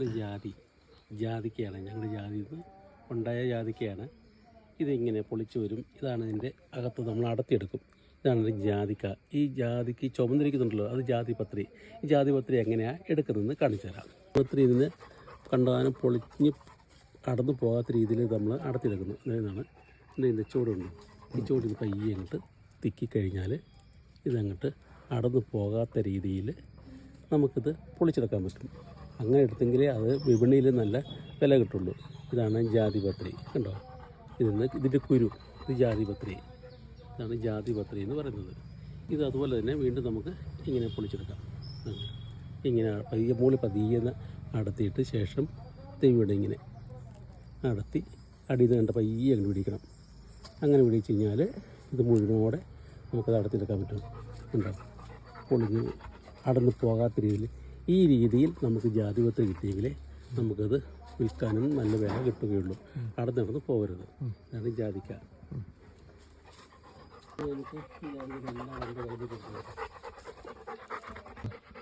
ഇത് ജാതി ജാതിക്കയാണ് ഞങ്ങളുടെ ജാതി ഉണ്ടായ ജാതിക്കയാണ് ഇതിങ്ങനെ പൊളിച്ചു വരും. ഇതാണ് ഇതിന്റെ അകത്ത് നമ്മൾ അടത്തിയെടുക്കും. ഇതാണ് ജാതിക്ക. ഈ ജാതിക്ക് ചുമന്നിരിക്കുന്നുണ്ടല്ലോ. അത് ജാതിപത്രി ഈ ജാതിപത്രി എങ്ങനെയാണ് എടുക്കുന്നതെന്ന് കാണിച്ചു തരാം. പത്രി ഇതിന് കണ്ടാനും പൊളിഞ്ഞ് കടന്നു പോകാത്ത രീതിയിൽ നമ്മൾ അടത്തിയെടുക്കുന്നു. ഇതാണ്. ഇതിന്റെ ചൂടുണ്ട് ഈ ചൂടിന് പയ്യെ അങ്ങോട്ട് തിക്കിക്കഴിഞ്ഞാൽ ഇതങ്ങോട്ട് അടന്നു പോകാത്ത രീതിയിൽ നമുക്കിത് പൊളിച്ചെടുക്കാൻ പറ്റും. അങ്ങനെ എടുത്തെങ്കിലേ അത് വിപണിയിൽ നല്ല വില കിട്ടുള്ളൂ. ഇതാണ് ജാതിപത്രി കണ്ടോ? ഇതിന്ന് ഇതിന്റെ കുരു ഇത് ജാതിപത്രി ഇതാണ് ജാതിപത്രി എന്ന് പറയുന്നത്. ഇത് അതുപോലെ തന്നെ വീണ്ടും നമുക്ക് ഇങ്ങനെ പൊളിച്ചെടുക്കാം. ഇങ്ങനെ പതിയെ മുകളിൽ പതിയെ അടത്തിയിട്ട് ശേഷം ഇവിടെ ഇങ്ങനെ അടത്തി അടിയിൽ നിന്ന് കണ്ട പയ്യെ അങ്ങനെ പിടിക്കണം. അങ്ങനെ പിടിച്ച് കഴിഞ്ഞാൽ ഇത് മുഴുവനോടെ നമുക്കത് അടത്തിയെടുക്കാൻ പറ്റും. ഉണ്ടാവും പൊളിഞ്ഞ് അടന്ന് പോകാത്ത രീതിയിൽ ഈ രീതിയിൽ നമുക്ക് ജാതിപത്രി കിട്ടിയെങ്കിലേ നമുക്കത് വിൽക്കാനും നല്ല വില കിട്ടുകയുള്ളൂ. അവിടെ നടന്ന് പോകരുത്. അതാണ് ജാതിക്ക.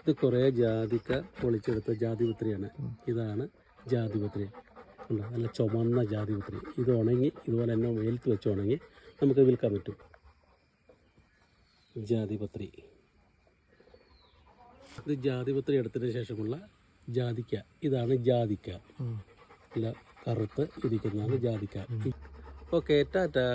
ഇത് കുറേ ജാതിക്ക പൊളിച്ചെടുത്ത ജാതിപത്രിയാണ്. ഇതാണ് ജാതിപത്രി. ഉണ്ടോ? നല്ല ചുമന്ന ജാതിപത്രി. ഇത് ഉണങ്ങി ഇതുപോലെ തന്നെ വെയിലത്ത് വെച്ച് ഉണങ്ങി നമുക്ക് വിൽക്കാൻ പറ്റും. ജാതിപത്രി. ഇത് ജാതിപത്രി എടുത്തതിന് ശേഷമുള്ള ജാതിക്ക. ഇതാണ് ജാതിക്ക. അല്ല കറുത്ത് ഇരിക്കുന്നതാണ് ജാതിക്ക. Okay tata.